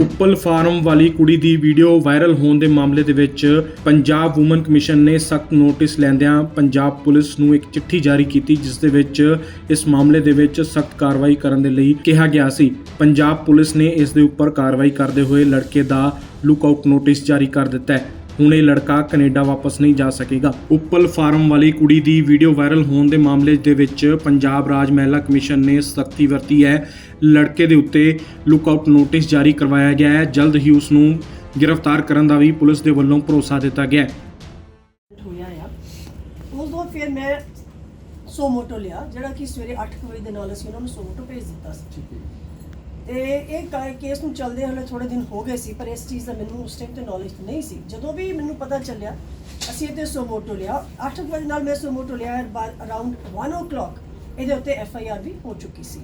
Uppal farm ਵਾਲੀ ਕੁੜੀ ਦੀ video viral ਹੋਣ ਦੇ ਮਾਮਲੇ ਦੇ ਵਿੱਚ ਪੰਜਾਬ ਔਮਨ ਕਮਿਸ਼ਨ ਨੇ ਸਖਤ ਨੋਟਿਸ ਲੈਂਦਿਆਂ ਪੰਜਾਬ ਪੁਲਿਸ ਨੂੰ ਇੱਕ ਚਿੱਠੀ ਜਾਰੀ ਕੀਤੀ, ਜਿਸ ਦੇ ਵਿੱਚ ਇਸ ਮਾਮਲੇ ਦੇ ਵਿੱਚ ਸਖਤ ਕਾਰਵਾਈ ਕਰਨ ਦੇ ਲਈ ਕਿਹਾ ਗਿਆ ਸੀ। ਪੰਜਾਬ ਪੁਲਿਸ ਨੇ ਇਸ ਦੇ ਉੱਪਰ ਕਾਰਵਾਈ ਕਰਦੇ ਹੋਏ ਲੜਕੇ ਦਾ ਲੁੱਕਆਊਟ ਨੋਟਿਸ ਜਾਰੀ ਕਰ ਦਿੱਤਾ ਹੈ। ਹੁਣ ਇਹ ਲੜਕਾ ਕੈਨੇਡਾ ਵਾਪਸ ਨਹੀਂ ਜਾ ਸਕੇਗਾ। ਉੱਪਲ ਫਾਰਮ ਵਾਲੀ ਕੁੜੀ ਦੀ ਵੀਡੀਓ ਵਾਇਰਲ ਹੋਣ ਦੇ ਮਾਮਲੇ ਦੇ ਵਿੱਚ ਪੰਜਾਬ ਰਾਜ ਮਹਿਲਾ ਕਮਿਸ਼ਨ ਨੇ ਸਖਤੀ ਵਰਤੀ ਹੈ। ਲੜਕੇ ਦੇ ਉੱਤੇ ਲੁੱਕਆਊਟ ਨੋਟਿਸ ਜਾਰੀ ਕਰਵਾਇਆ ਗਿਆ ਹੈ। ਜਲਦ ਹੀ ਉਸ ਨੂੰ ਗ੍ਰਿਫਤਾਰ ਕਰਨ ਦਾ ਵੀ ਪੁਲਿਸ ਦੇ ਵੱਲੋਂ ਭਰੋਸਾ ਦਿੱਤਾ ਗਿਆ ਹੈ। ਹੋਇਆ ਆ। ਉਸ ਤੋਂ ਫਿਰ ਮੈਂ ਸੋਮੋਟੋ ਲਿਆ ਜਿਹੜਾ ਕਿ ਸਵੇਰੇ 8 ਕੁ ਵਜੇ ਦੇ ਨਾਲ ਅਸੀਂ ਉਹਨਾਂ ਨੂੰ ਸੋਮੋਟੋ ਭੇਜ ਦਿੱਤਾ ਸੀ। ਤੇ ਇਹ ਕਾ- ਕੇਸ ਨੂੰ ਚੱਲਦੇ ਹਲੇ ਥੋੜੇ ਦਿਨ ਹੋ ਗਏ ਸੀ, ਪਰ ਇਸ ਚੀਜ਼ ਦਾ ਮੈਨੂੰ ਉਸ ਟਾਈਮ ਤੇ ਨੌਲੇਜ ਨਹੀਂ ਸੀ। ਜਦੋਂ ਵੀ ਮੈਨੂੰ ਪਤਾ ਚੱਲਿਆ, ਅਸੀਂ ਇਹਦੇ ਸੋਮੋਟੋ ਲਿਆ। 8 ਵਜੇ ਨਾਲ ਮੈਂ ਸੋਮੋਟੋ ਲਿਆ ਅਰਾਊਂਡ 1:00 ਇਹਦੇ ਉੱਤੇ ਐਫ ਆਈ ਆਰ ਵੀ ਹੋ ਚੁੱਕੀ ਸੀ।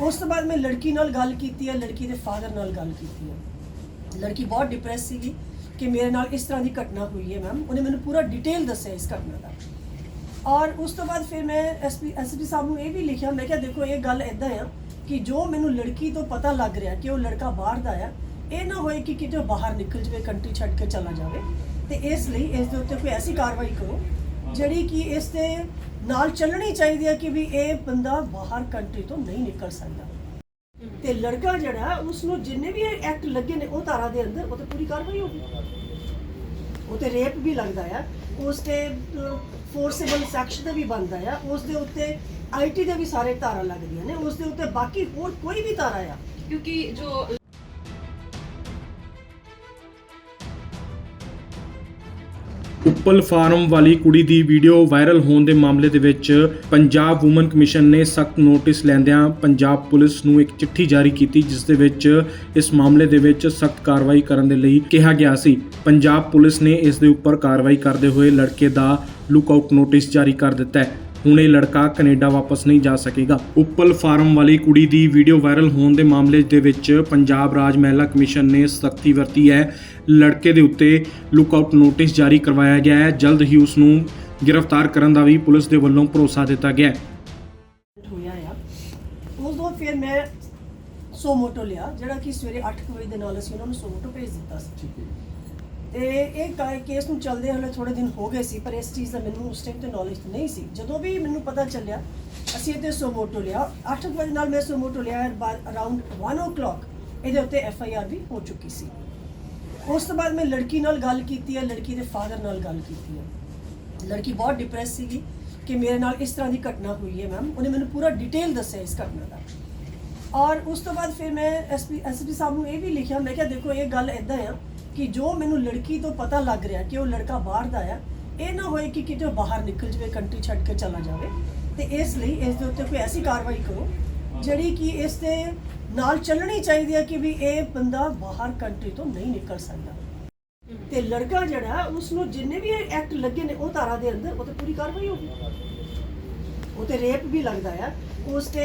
ਉਸ ਤੋਂ ਬਾਅਦ ਮੈਂ ਲੜਕੀ ਨਾਲ ਗੱਲ ਕੀਤੀ ਹੈ, ਲੜਕੀ ਦੇ ਫਾਦਰ ਨਾਲ ਗੱਲ ਕੀਤੀ ਹੈ। ਲੜਕੀ ਬਹੁਤ ਡਿਪਰੈਸ ਸੀਗੀ ਕਿ ਮੇਰੇ ਨਾਲ ਇਸ ਤਰ੍ਹਾਂ ਦੀ ਘਟਨਾ ਹੋਈ ਹੈ ਮੈਮ ਉਹਨੇ ਮੈਨੂੰ ਪੂਰਾ ਡਿਟੇਲ ਦੱਸਿਆ ਇਸ ਘਟਨਾ ਦਾ। ਔਰ ਉਸ ਤੋਂ ਬਾਅਦ ਫਿਰ ਮੈਂ ਐਸਪੀ ਐਸਪੀ ਸਾਹਿਬ ਨੂੰ ਇਹ ਵੀ ਲਿਖਿਆ, ਮੈਂ ਕਿਹਾ ਦੇਖੋ ਇਹ ਗੱਲ ਐਦਾਂ ਆ ਕਿ ਜੋ ਮੈਨੂੰ ਲੜਕੀ ਤੋਂ ਪਤਾ ਲੱਗ ਰਿਹਾ ਕਿ ਉਹ ਲੜਕਾ ਬਾਹਰ ਦਾ ਆ, ਇਹ ਨਾ ਹੋਏ ਕਿ ਕਿਤੇ ਉਹ ਬਾਹਰ ਨਿਕਲ ਜਾਵੇ, ਕੰਟਰੀ ਛੱਡ ਕੇ ਚਲਾ ਜਾਵੇ। ਤੇ ਇਸ ਲਈ ਇਸ ਦੇ ਉੱਤੇ ਕੋਈ ਐਸੀ ਕਾਰਵਾਈ ਕਰੋ, ਜਿਹੜੀ ਕਿ ਇਸ ਦੇ ਨਾਲ ਚੱਲਣੀ ਚਾਹੀਦੀ ਹੈ ਕਿ ਵੀ ਇਹ ਬੰਦਾ ਬਾਹਰ ਕੰਟਰੀ ਤੋਂ ਨਹੀਂ ਨਿਕਲ ਸਕਦਾ। ਤੇ ਲੜਕਾ ਜਿਹੜਾ ਉਸ ਨੂੰ ਜਿੰਨੇ ਵੀ ਐਕਟ ਲੱਗੇ ਨੇ ਉਹ ਧਾਰਾ ਦੇ ਅੰਦਰ, ਉਹ ਤੇ ਪੂਰੀ ਕਾਰਵਾਈ ਹੋਗੀ ਉਹ ਤੇ ਰੇਪ ਵੀ ਲੱਗਦਾ ਆ। ਉਸ ਤੇ ਫੋਰਸੇਬਲ ਸੈਕਸ਼ਨ ਦਾ ਵੀ ਬੰਦਾ ਆ ਉਸ ਦੇ ਉੱਤੇ ਆਈਟੀ ਦੇ ਵੀ ਸਾਰੇ ਧਾਰਾ ਲੱਗਦੀਆਂ ਨੇ ਉਸ ਦੇ ਉੱਤੇ ਬਾਕੀ ਹੋਰ ਕੋਈ ਵੀ ਧਾਰਾ ਆ। ਕਿਉਂਕਿ ਜੋ ਉੱਪਲ ਫਾਰਮ ਵਾਲੀ ਕੁੜੀ ਦੀ ਵੀਡੀਓ ਵਾਇਰਲ ਹੋਣ ਦੇ ਮਾਮਲੇ ਦੇ ਵਿੱਚ ਪੰਜਾਬ ਔਮਨ ਕਮਿਸ਼ਨ ਨੇ ਸਖਤ ਨੋਟਿਸ ਲੈਂਦਿਆਂ ਪੰਜਾਬ ਪੁਲਿਸ ਨੂੰ ਇੱਕ ਚਿੱਠੀ ਜਾਰੀ ਕੀਤੀ, ਜਿਸ ਦੇ ਵਿੱਚ ਇਸ ਮਾਮਲੇ ਦੇ ਵਿੱਚ ਸਖਤ ਕਾਰਵਾਈ ਕਰਨ ਦੇ ਲਈ ਕਿਹਾ ਗਿਆ ਸੀ। ਪੰਜਾਬ ਪੁਲਿਸ ਨੇ ਇਸ ਦੇ ਉੱਪਰ ਕਾਰਵਾਈ ਕਰਦੇ ਹੋਏ ਲੜਕੇ ਦਾ ਲੁੱਕਆਊਟ ਨੋਟਿਸ ਜਾਰੀ ਕਰ ਦਿੱਤਾ ਹੈ। ਹੁਣ ਇਹ ਲੜਕਾ ਕੈਨੇਡਾ ਵਾਪਸ ਨਹੀਂ ਜਾ ਸਕੇਗਾ। ਉੱਪਲ ਫਾਰਮ ਵਾਲੀ ਕੁੜੀ ਦੀ ਵੀਡੀਓ ਵਾਇਰਲ ਹੋਣ ਦੇ ਮਾਮਲੇ ਦੇ ਵਿੱਚ ਪੰਜਾਬ ਰਾਜ ਮਹਿਲਾ ਕਮਿਸ਼ਨ ਨੇ ਸਖਤੀ ਵਰਤੀ ਹੈ। ਲੜਕੇ ਦੇ ਉੱਤੇ ਲੁੱਕਆਊਟ ਨੋਟਿਸ ਜਾਰੀ ਕਰਵਾਇਆ ਗਿਆ ਹੈ। ਜਲਦ ਹੀ ਉਸ ਨੂੰ ਗ੍ਰਿਫਤਾਰ ਕਰਨ ਦਾ ਵੀ ਪੁਲਿਸ ਦੇ ਵੱਲੋਂ ਭਰੋਸਾ ਦਿੱਤਾ ਗਿਆ ਹੈ। ਹੋਇਆ ਆ। ਉਸ ਤੋਂ ਫਿਰ ਮੈਂ ਸੋਮੋਟੋ ਲਿਆ ਜਿਹੜਾ ਕਿ ਸਵੇਰੇ 8 ਕੁ ਵਜੇ ਦੇ ਨਾਲ ਅਸੀਂ ਉਹਨਾਂ ਨੂੰ ਸੋਮੋਟੋ ਭੇਜ ਦਿੱਤਾ ਸੀ। ਤੇ ਇਹ ਕਾ- ਕੇਸ ਨੂੰ ਚੱਲਦੇ ਹਲੇ ਥੋੜੇ ਦਿਨ ਹੋ ਗਏ ਸੀ, ਪਰ ਇਸ ਚੀਜ਼ ਦਾ ਮੈਨੂੰ ਉਸ ਟਾਈਮ ਤੇ ਨੌਲੇਜ ਨਹੀਂ ਸੀ। ਜਦੋਂ ਵੀ ਮੈਨੂੰ ਪਤਾ ਚੱਲਿਆ, ਅਸੀਂ ਇਹਦੇ ਸੋਮੋਟੋ ਲਿਆ। 8 ਵਜੇ ਨਾਲ ਮੈਂ ਸੋਮੋਟੋ ਲਿਆ ਅਰਾਊਂਡ 1:00 ਇਹਦੇ ਉੱਤੇ ਐਫ ਆਈ ਆਰ ਵੀ ਹੋ ਚੁੱਕੀ ਸੀ। ਉਸ ਤੋਂ ਬਾਅਦ ਮੈਂ ਲੜਕੀ ਨਾਲ ਗੱਲ ਕੀਤੀ ਹੈ, ਲੜਕੀ ਦੇ ਫਾਦਰ ਨਾਲ ਗੱਲ ਕੀਤੀ ਹੈ। ਲੜਕੀ ਬਹੁਤ ਡਿਪਰੈਸ ਸੀਗੀ ਕਿ ਮੇਰੇ ਨਾਲ ਇਸ ਤਰ੍ਹਾਂ ਦੀ ਘਟਨਾ ਹੋਈ ਹੈ ਮੈਮ ਉਹਨੇ ਮੈਨੂੰ ਪੂਰਾ ਡਿਟੇਲ ਦੱਸਿਆ ਇਸ ਘਟਨਾ ਦਾ। ਔਰ ਉਸ ਤੋਂ ਬਾਅਦ ਫਿਰ ਮੈਂ ਐਸਪੀ ਐਸਪੀ ਸਾਹਿਬ ਨੂੰ ਇਹ ਵੀ ਲਿਖਿਆ, ਮੈਂ ਕਿਹਾ ਦੇਖੋ ਇਹ ਗੱਲ ਐਦਾਂ ਆ ਕਿ ਜੋ ਮੈਨੂੰ ਲੜਕੀ ਤੋਂ ਪਤਾ ਲੱਗ ਰਿਹਾ ਕਿ ਉਹ ਲੜਕਾ ਬਾਹਰ ਦਾ ਆ, ਇਹ ਨਾ ਹੋਏ ਕਿ ਕਿਤੇ ਉਹ ਬਾਹਰ ਨਿਕਲ ਜਾਵੇ, ਕੰਟਰੀ ਛੱਡ ਕੇ ਚਲਾ ਜਾਵੇ। ਤੇ ਇਸ ਲਈ ਇਸ ਦੇ ਉੱਤੇ ਕੋਈ ਐਸੀ ਕਾਰਵਾਈ ਕਰੋ, ਜਿਹੜੀ ਕਿ ਇਸ ਦੇ ਨਾਲ ਚੱਲਣੀ ਚਾਹੀਦੀ ਹੈ ਕਿ ਵੀ ਇਹ ਬੰਦਾ ਬਾਹਰ ਕੰਟਰੀ ਤੋਂ ਨਹੀਂ ਨਿਕਲ ਸਕਦਾ। ਤੇ ਲੜਕਾ ਜਿਹੜਾ ਉਸ ਨੂੰ ਜਿੰਨੇ ਵੀ ਐਕਟ ਲੱਗੇ ਨੇ, ਉਹ ਧਾਰਾ ਦੇ ਅੰਦਰ, ਉਹ ਤੇ ਪੂਰੀ ਕਾਰਵਾਈ ਹੋਗੀ ਉਹ ਤੇ ਰੇਪ ਵੀ ਲੱਗਦਾ ਆ, ਉਸ ਤੇ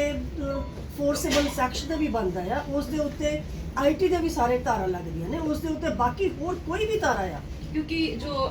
ਫੋਰਸੇਬਲ ਸੈਕਸ ਦਾ ਵੀ ਬਣਦਾ ਆ, ਉਸ ਦੇ ਉੱਤੇ ਆਈਟੀ ਦੇ ਵੀ ਸਾਰੇ ਧਾਰਾ ਲੱਗਦੀਆਂ ਨੇ, ਉਸ ਦੇ ਉੱਤੇ ਬਾਕੀ ਹੋਰ ਕੋਈ ਵੀ ਧਾਰਾ ਆ। ਕਿਉਂਕਿ ਜੋ